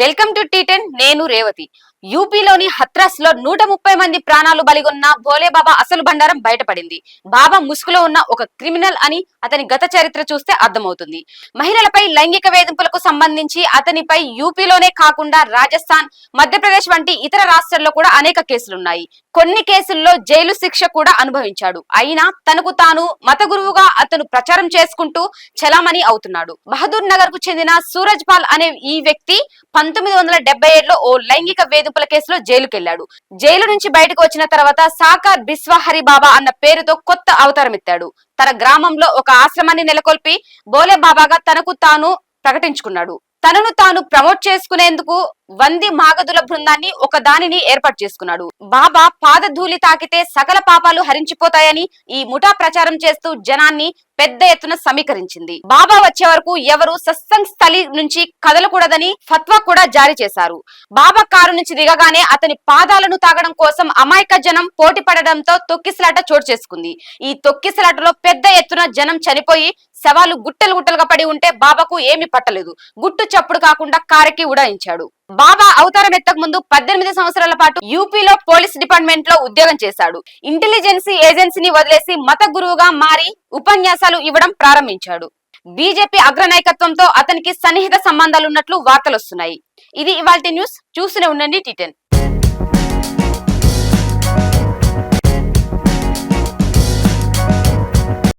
Welcome to T10 నేను రేవతి. యూపీలోని హత్రాస్లో నూట ముప్పై మంది ప్రాణాలు బలిగొన్న భోలే బాబా అసలు బండారం బయటపడింది. బాబా ముసుగులో ఉన్న ఒక క్రిమినల్ అని అతని గత చరిత్ర చూస్తే అర్థమవుతుంది. మహిళలపై లైంగిక వేధింపులకు సంబంధించి అతనిపై యూపీలోనే కాకుండా రాజస్థాన్ మధ్యప్రదేశ్ వంటి ఇతర రాష్ట్రాల్లో కూడా అనేక కేసులున్నాయి. కొన్ని కేసుల్లో జైలు శిక్ష కూడా అనుభవించాడు. అయినా తనకు తాను మత గురువుగా అతను ప్రచారం చేసుకుంటూ చలామణి అవుతున్నాడు. బహదూర్ నగర్కు చెందిన సూరజ్ పాల్ అనే ఈ వ్యక్తి పంతొమ్మిది వందల డెబ్బై ఏడులో ఓ లైంగిక వేధింపుల కేసులో జైలుకెళ్ళాడు జైలు నుంచి బయటకు వచ్చిన తర్వాత సాకార్ బిస్వాహరి బాబా అన్న పేరుతో కొత్త అవతారం ఎత్తాడు. తన గ్రామంలో ఒక ఆశ్రమాన్ని నెలకొల్పి బోలే బాబాగా తనకు తాను ప్రకటించుకున్నాడు. తనను తాను ప్రమోట్ చేసుకునేందుకు వంది మాగదుల బృందాన్ని ఒక దానిని ఏర్పాటు చేసుకున్నాడు. బాబా పాదధూళి తాకితే సకల పాపాలు హరించిపోతాయని ఈ ముఠా ప్రచారం చేస్తూ జనాన్ని పెద్ద ఎత్తున సమీకరించింది. బాబా వచ్చే వరకు ఎవరు సత్సంగ్ స్థలి నుంచి కదలకూడదని ఫత్వా కూడా జారీ చేశారు. బాబా కారు నుంచి దిగగానే అతని పాదాలను తాగడం కోసం అమాయక జనం పోటీ పడడంతో తొక్కిసలాట చోటు చేసుకుంది. ఈ తొక్కిసలాటలో పెద్ద ఎత్తున జనం చనిపోయి శవాలు గుట్టలు గుట్టలుగా పడి ఉంటే బాబాకు ఏమి పట్టలేదు. గుట్టు చప్పుడు కాకుండా కారకి ఉడాయించాడు. బాబా అవతారం ఎత్తక ముందు పద్దెనిమిది సంవత్సరాల పాటు యూపీలో పోలీస్ డిపార్ట్మెంట్లో ఉద్యోగం చేశాడు. ఇంటెలిజెన్సీ ఏజెన్సీని వదిలేసి మత గురువుగా మారి ఉపన్యాసాలు ఇవ్వడం ప్రారంభించాడు. బీజేపీ అగ్రనాయకత్వంతో అతనికి సన్నిహిత సంబంధాలున్నట్లు వార్తలు వస్తున్నాయి ఇది ఇవాల్టి న్యూస్. చూస్తూనే ఉండండి టిటెన్